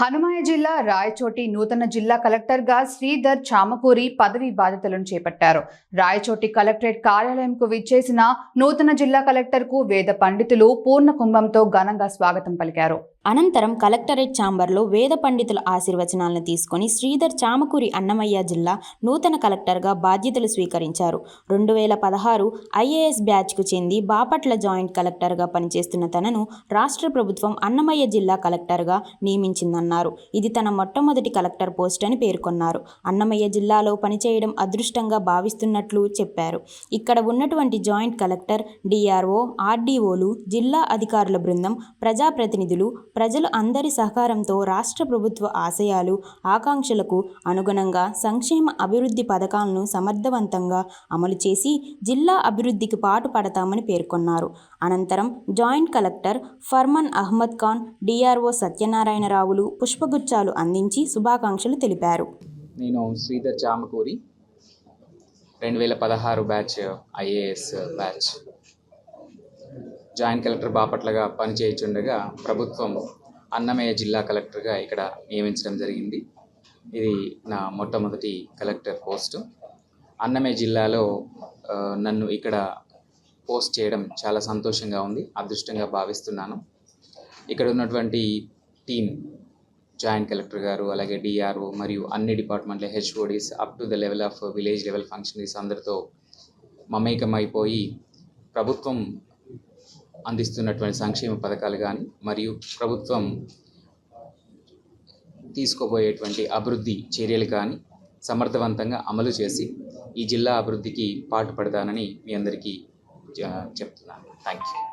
హనుమాయ జిల్లా రాయచోటి నూతన జిల్లా కలెక్టర్గా శ్రీధర్ చామకూరి పదవి బాధ్యతలను చేపట్టారు. రాయచోటి కలెక్టరేట్ కార్యాలయంకు విచ్చేసిన నూతన జిల్లా కలెక్టర్కు వేద పండితులు పూర్ణ కుంభంతో ఘనంగా స్వాగతం పలికారు. అనంతరం కలెక్టరేట్ ఛాంబర్లో వేద పండితుల ఆశీర్వచనాలను తీసుకొని శ్రీధర్ చామకూరి అన్నమయ్య జిల్లా నూతన కలెక్టర్గా బాధ్యతలు స్వీకరించారు. రెండు వేల పదహారు ఐఏఎస్ బ్యాచ్కు చెంది బాపట్ల జాయింట్ కలెక్టర్గా పనిచేస్తున్న తనను రాష్ట్ర ప్రభుత్వం అన్నమయ్య జిల్లా కలెక్టర్గా నియమించిందన్నారు. ఇది తన మొట్టమొదటి కలెక్టర్ పోస్ట్ అని పేర్కొన్నారు. అన్నమయ్య జిల్లాలో పనిచేయడం అదృష్టంగా భావిస్తున్నట్లు చెప్పారు. ఇక్కడ ఉన్నటువంటి జాయింట్ కలెక్టర్ డిఆర్ఓ ఆర్డీఓలు జిల్లా అధికారుల బృందం ప్రజాప్రతినిధులు ప్రజలు అందరి సహకారంతో రాష్ట్ర ప్రభుత్వ ఆశయాలు ఆకాంక్షలకు అనుగుణంగా సంక్షేమ అభివృద్ధి పథకాలను సమర్థవంతంగా అమలు చేసి జిల్లా అభివృద్ధికి పాటు పడతామని పేర్కొన్నారు. అనంతరం joint collector Farman Ahmed Khan DRO సత్యనారాయణరావులు పుష్పగుచ్చాలు అందించి శుభాకాంక్షలు తెలిపారు. నేను శ్రీధర్ చామకూరి రెండు వేల పదహారు batch IAS batch. Joint collector బాపట్లగా పనిచేయుచుండగా ప్రభుత్వం అన్నమయ్య జిల్లా కలెక్టర్గా ఇక్కడ నియమించడం జరిగింది. ఇది నా మొట్టమొదటి కలెక్టర్ పోస్టు. అన్నమయ్య జిల్లాలో నన్ను ఇక్కడ పోస్ట్ చేయడం చాలా సంతోషంగా ఉంది అదృష్టంగా భావిస్తున్నాను. ఇక్కడ ఉన్నటువంటి టీం జాయింట్ కలెక్టర్ గారు అలాగే డిఆర్ఓ మరియు అన్ని డిపార్ట్మెంట్ల HODs up to the level of village level functionaries అందరితో మమేకమైపోయి ప్రభుత్వం అందిస్తున్నటువంటి సంక్షేమ పథకాలు కానీ మరియు ప్రభుత్వం తీసుకోబోయేటువంటి అభివృద్ధి చర్యలు కానీ సమర్థవంతంగా అమలు చేసి ఈ జిల్లా అభివృద్ధికి పాటుపడతానని మీ అందరికీ చెప్తున్నాను. Thank you